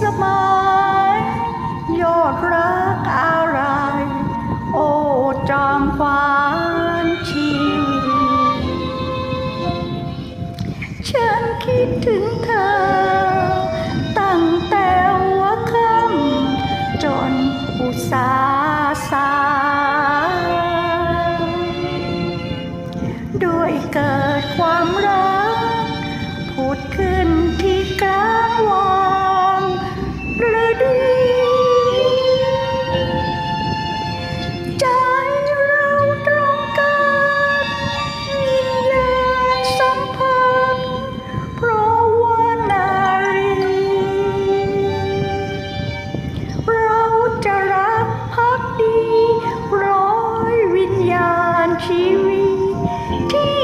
สมัยยอดรักอะไร โอ้จอมขวานชีวิตฉันคิดถึงเธอ ตั้งแต่หัวค่ำจนอุตสาสายด้วยเกิดความรักพูดขึ้นที่กลางวา ต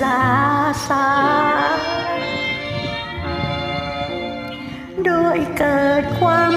สาห์สายโดยเกิดความ